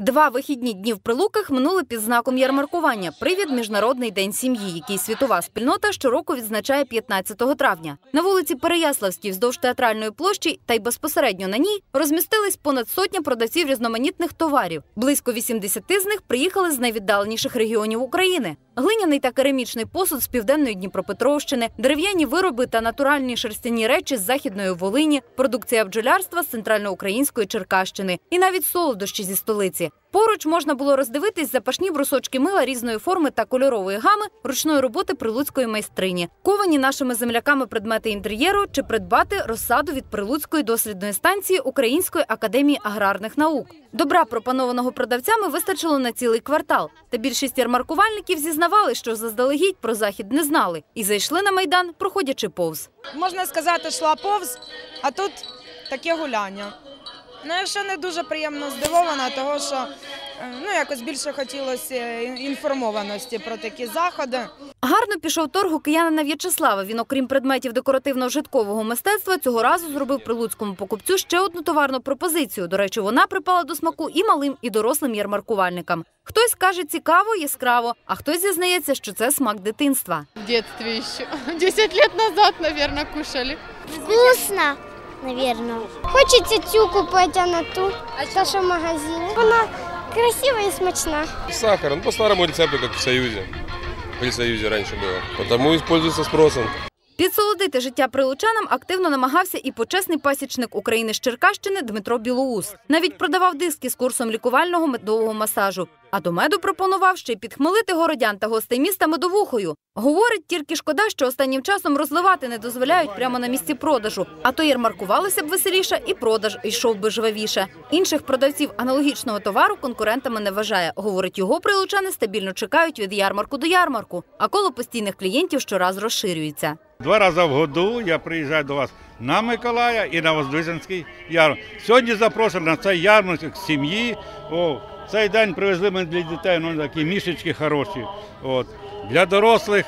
Два вихідні дні в Прилуках минули під знаком ярмаркування. Привід Міжнародний день сім'ї, який світова спільнота щороку відзначає 15 травня. На вулиці Переяславській вздовж театральної площі та й безпосередньо на ній розмістились понад сотня продавців різноманітних товарів. Близько 80 з них приїхали з найвіддаленіших регіонів України. Глиняний та керамічний посуд з південної Дніпропетровщини, дерев'яні вироби та натуральні шерстяні речі з західної Волині, продукція бджолярства з центральноукраїнської Черкащини і навіть солодощі зі столиці. Поруч можна було роздивитись запашні брусочки мила різної форми та кольорової гами ручної роботи прилуцької майстрині, ковані нашими земляками предмети інтер'єру чи придбати розсаду від прилуцької дослідної станції Української академії аграрних наук. Добра пропонованого продавцями вистачило на цілий квартал. Та більшість ярмаркувальників зізнавали, що заздалегідь про захід не знали і зайшли на майдан, проходячи повз. можна сказати, йшла повз, а тут таке гуляння. Ну, я ще не дуже приємно здивована, того що е, ну, якось більше хотілося інформованості про такі заходи. Гарно пішов торг у киянина В'ячеслава. Він, окрім предметів декоративно-житкового мистецтва, цього разу зробив прилуцькому покупцю ще одну товарну пропозицію. До речі, вона припала до смаку і малим, і дорослим ярмаркувальникам. Хтось каже цікаво, яскраво, а хтось зізнається, що це смак дитинства. В детстве еще. 10 лет назад, наверное, кушали. Вкусно, наверное. Хочеться цю купити, а не ту, та що в магазині. Вона красива і смачна. Сахар, ну, по старому рецепту, как в Союзе. При Союзе раньше было. Потому используется спросом. Підсолодити життя прилучанам активно намагався і почесний пасічник України з Черкащини Дмитро Білоус. Навіть продавав диски з курсом лікувального медового масажу. А до меду пропонував ще й підхмелити городян та гостей міста медовухою. Говорить, тільки шкода, що останнім часом розливати не дозволяють прямо на місці продажу. А то ярмаркувалися б веселіше, і продаж йшов би жвавіше. Інших продавців аналогічного товару конкурентами не вважає. Говорить, його прилучани стабільно чекають від ярмарку до ярмарку, а коло постійних клієнтів щораз розширюється. Два рази в году я приїжджаю до вас на Миколая і на Воздвиженський ярмарок. Сьогодні запрошую на цей ярмарок сім'ї. Цей день привезли ми для дітей ну, такі мішечки хороші. От. Для дорослих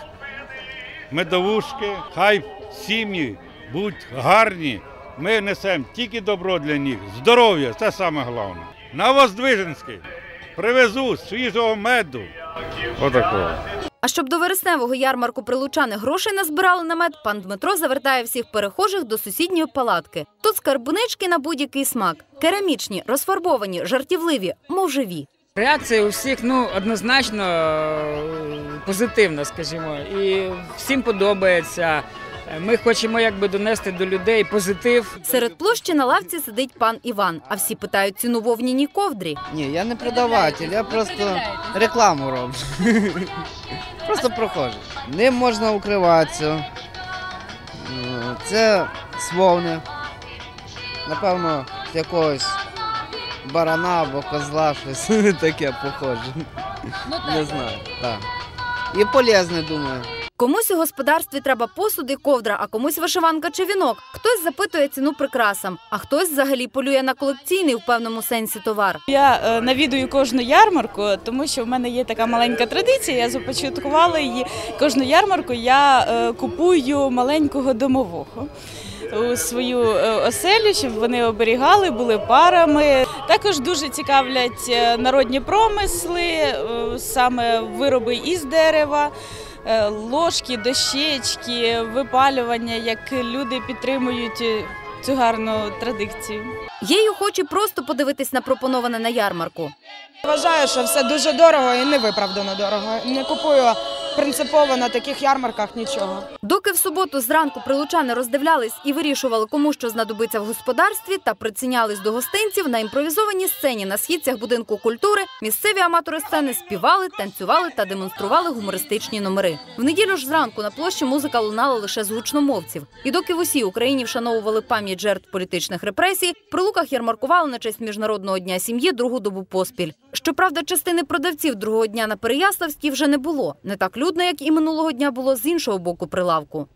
медовушки, хай сім'ї будуть гарні. Ми несемо тільки добро для них, здоров'я це саме головне. На Воздвиженський привезу свіжого меду. Отакого. А щоб до вересневого ярмарку прилучани грошей назбирали на мед, пан Дмитро завертає всіх перехожих до сусідньої палатки. Тут скарбунички на будь-який смак, керамічні, розфарбовані, жартівливі, мов живі. Реакція у всіх ну однозначно е, позитивна, скажімо, і всім подобається. Ми хочемо якби донести до людей позитив. Серед площі на лавці сидить пан Іван, а всі питають ціну вовняній ковдрі. Ні, я не продаватель, я просто рекламу роблю. Просто проходжу. Ним можна укриватися. Е, Це з вовни. Напевно, з якогось барана або козла, щось таке похоже. Не знаю. Так. І полезне, думаю. Комусь у господарстві треба посуд і ковдра, а комусь вишиванка чи вінок. Хтось запитує ціну прикрасам, а хтось взагалі полює на колекційний в певному сенсі товар. Я е, навідую кожну ярмарку, тому що в мене є така маленька традиція. Я започаткувала її. Кожну ярмарку я е, купую маленького домового. У свою е, оселю, щоб вони оберігали, були парами. Також дуже цікавлять народні промисли, саме вироби із дерева, ложки, дощечки, випалювання, як люди підтримують е, цю гарну традицію. Є й охочі просто подивитись на пропоноване на ярмарку. Вважаю, що все дуже дорого і невиправдано дорого. Не купую принципово на таких ярмарках нічого. Доки в суботу зранку прилучани роздивлялись і вирішували, кому що знадобиться в господарстві, та прицінялись до гостинців на імпровізованій сцені на східцях будинку культури, місцеві аматори сцени співали, танцювали та демонстрували гумористичні номери. В неділю ж зранку на площі музика лунала лише з гучномовців. І доки в усій Україні вшановували пам'ять жертв політичних репресій, при луках ярмаркували на честь міжнародного дня сім'ї другу добу поспіль. Щоправда, частини продавців другого дня на Переяславській вже не було. Не так людно, як і минулого дня було з іншого боку прилавку.